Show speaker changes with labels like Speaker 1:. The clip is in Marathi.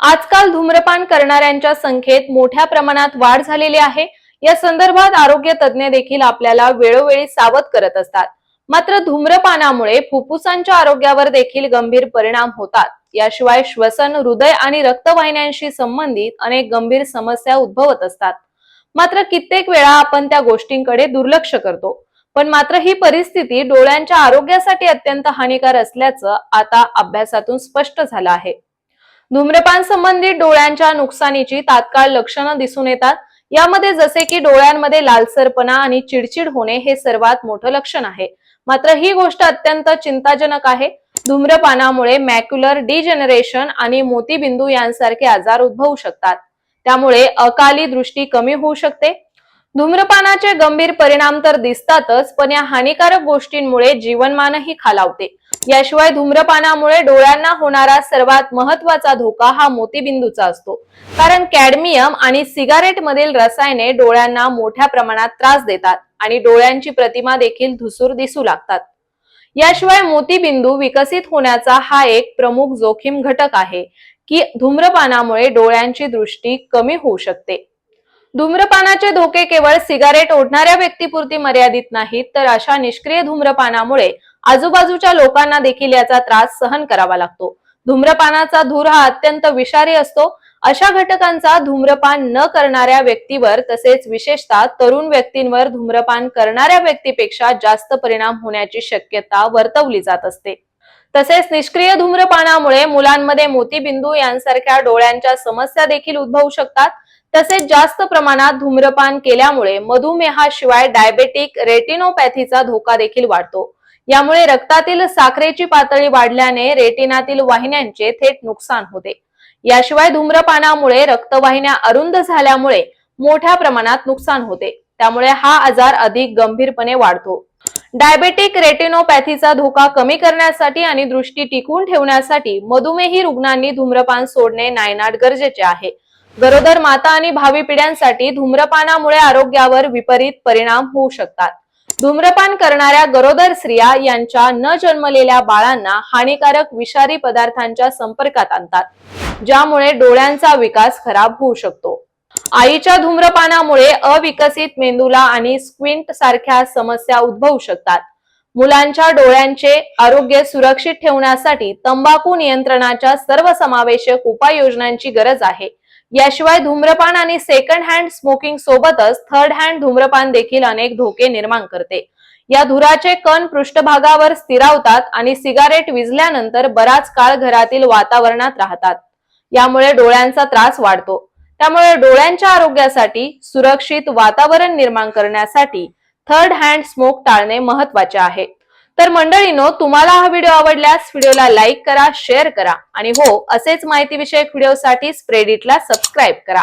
Speaker 1: आजकाल धूम्रपान करणाऱ्यांच्या संख्येत मोठ्या प्रमाणात वाढ झालेली आहे. या संदर्भात आरोग्य तज्ज्ञ देखील आपल्याला वेळोवेळी सावध करत असतात. मात्र धूम्रपानामुळे फुफ्फुसांच्या आरोग्यावर देखील गंभीर परिणाम होतात. याशिवाय श्वसन हृदय आणि रक्तवाहिन्यांशी संबंधित अनेक गंभीर समस्या उद्भवत असतात. मात्र कित्येक वेळा आपण त्या गोष्टींकडे दुर्लक्ष करतो. पण मात्र ही परिस्थिती डोळ्यांच्या आरोग्यासाठी अत्यंत हानिकार असल्याचं आता अभ्यासातून स्पष्ट झालं आहे. धूम्रपान संबंधित डोळ्यांच्या नुकसानीची तात्काळ लक्षणं दिसून येतात. यामध्ये जसे की डोळ्यांमध्ये लालसरपणा आणि चिडचिड होणे हे सर्वात मोठं लक्षण आहे. मात्र ही गोष्ट अत्यंत चिंताजनक आहे. धूम्रपानामुळे मॅक्युलर डिजेनरेशन आणि मोतीबिंदू यांसारखे आजार उद्भवू शकतात. त्यामुळे अकाली दृष्टी कमी होऊ शकते. धूम्रपानाचे गंभीर परिणाम तर दिसतातच पण या हानिकारक गोष्टींमुळे जीवनमानही खालावते. याशिवाय धूम्रपानामुळे डोळ्यांना होणारा सर्वात महत्त्वाचा धोका हा मोतीबिंदूचा असतो. कारण कॅडमियम आणि सिगारेट मधील रसायने डोळ्यांना मोठ्या प्रमाणात त्रास देतात आणि डोळ्यांची प्रतिमा देखील धुसूर दिसू लागतात. याशिवाय मोतीबिंदू विकसित होण्याचा हा एक प्रमुख जोखीम घटक आहे की धूम्रपानामुळे डोळ्यांची दृष्टी कमी होऊ शकते. धूम्रपानाचे धोके केवळ सिगारेट ओढणाऱ्या व्यक्तीपुरती मर्यादित नाहीत तर अशा निष्क्रिय धूम्रपानामुळे आजूबाजूच्या लोकांना देखील याचा त्रास सहन करावा लागतो. धूम्रपानाचा धूर हा अत्यंत विषारी असतो. अशा घटकांचा धूम्रपान न करणाऱ्या व्यक्तीवर तसेच विशेषतः तरुण व्यक्तींवर धूम्रपान करणाऱ्या व्यक्तीपेक्षा जास्त परिणाम होण्याची शक्यता वर्तवली जात असते. तसेच निष्क्रिय धूम्रपानामुळे मुलांमध्ये मोतीबिंदू यांसारख्या डोळ्यांच्या समस्या देखील उद्भवू शकतात. तसेच जास्त प्रमाणात धूम्रपान केल्यामुळे मधुमेहाशिवाय डायबेटिक रेटिनोपॅथीचा धोका देखील वाढतो. यामुळे रक्तातील साखरेची पातळी वाढल्याने रेटिनातील वाहिन्यांचे थेट नुकसान होते. याशिवाय धूम्रपानामुळे रक्तवाहिन्या अरुंद झाल्यामुळे मोठ्या प्रमाणात नुकसान होते. त्यामुळे हा आजार अधिक गंभीरपणे वाढतो. डायबेटिक रेटिनोपॅथीचा धोका कमी करण्यासाठी आणि दृष्टी टिकवून ठेवण्यासाठी मधुमेही रुग्णांनी धूम्रपान सोडणे नायनाट गरजेचे आहे. गरोदर माता आणि भावी पिढ्यांसाठी धूम्रपानामुळे आरोग्यावर विपरीत परिणाम होऊ शकतात. धूम्रपान करणाऱ्या गरोदर स्त्रिया यांच्या न जन्मलेल्या बाळांना हानिकारक विषारी पदार्थांच्या संपर्कात आणतात ज्यामुळे डोळ्यांचा विकास खराब होऊ शकतो. आईच्या धूम्रपानामुळे अविकसित मेंदूला आणि स्क्विंट सारख्या समस्या उद्भवू शकतात. मुलांच्या डोळ्यांचे आरोग्य सुरक्षित ठेवण्यासाठी तंबाखू नियंत्रणाच्या सर्वसमावेशक उपाययोजनांची गरज आहे याशिवाय धूम्रपान आणि सेकंड हँड स्मोकिंग सोबतच थर्ड हँड धूम्रपान देखील अनेक धोके निर्माण करते. या धुराचे कण पृष्ठभागावर स्थिरावतात आणि सिगारेट विजल्यानंतर बराच काळ घरातील वातावरणात राहतात. यामुळे डोळ्यांचा त्रास वाढतो. त्यामुळे डोळ्यांच्या आरोग्यासाठी सुरक्षित वातावरण निर्माण करण्यासाठी थर्ड हँड स्मोक टाळणे महत्त्वाचे आहे. तर मंडळीनो तुम्हाला हा व्हिडिओ आवडल्यास व्हिडिओला लाईक करा शेअर करा. आणि हो असेच माहितीविषयक व्हिडिओसाठी स्प्रेडिटला सबस्क्राईब करा.